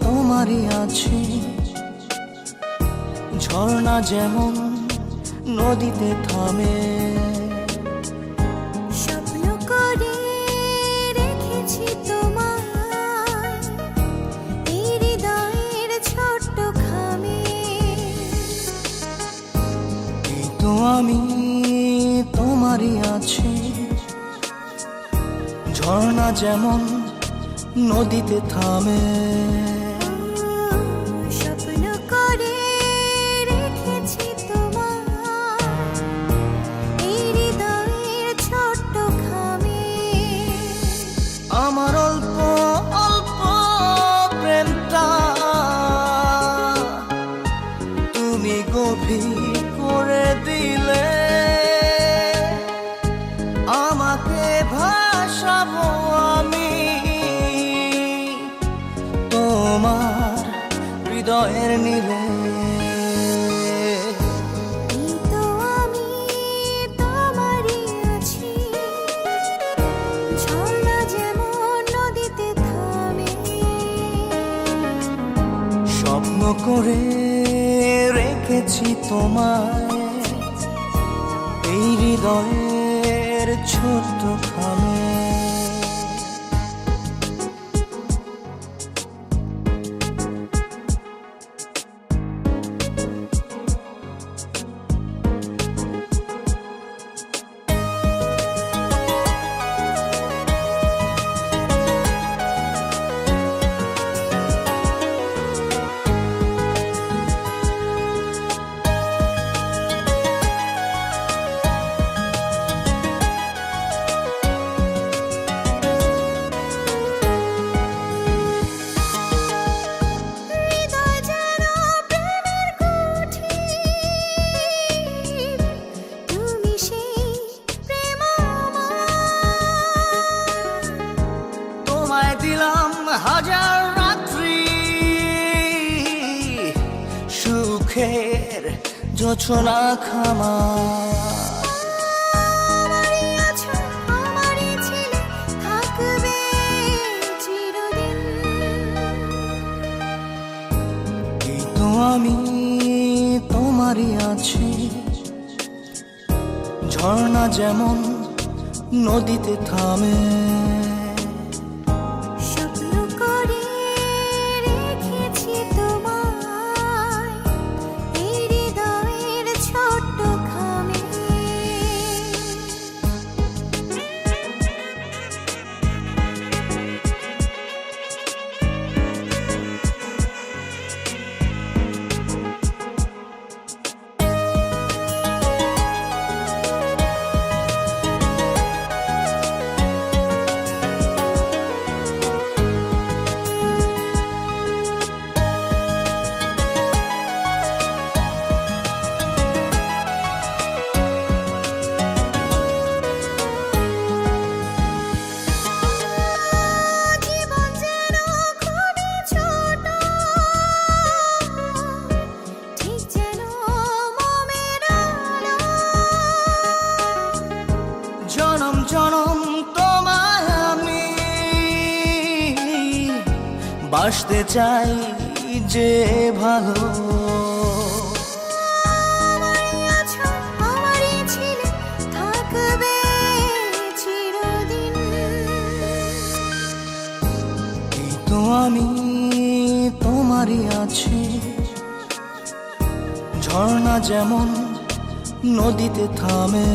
তোমারই আছি। ঝর্ণা যেমন নদীতে থামে। স্বপ্ন করে রেখেছি তোমায়। হৃদয়ের ছোট্ট খামে এই তো আমি তোমারই আছি। ঝর্ণা যেমন নদীতে থামে। স্বপ্ন করে রেখেছি তোমায়। এই হৃদয়ের ছোট্ট খামে আমার অল্প অল্প প্রেমটা। তুমি গভীর করে দিলে। হৃদয়ের নীলে। স্বপ্ন করে রেখেছি তোমায়। এই হৃদয়ের ছোট্ট খামে হাজার রাত্রি সুখের জোছনা খামা। আমি তোমারই আছি। ঝর্ণা যেমন নদীতে থামে। জনম জনম তোমায় আমি। বাসতে চাই যে ভালো। আমি তোমারই আছি। ঝর্ণা যেমন নদীতে থামে।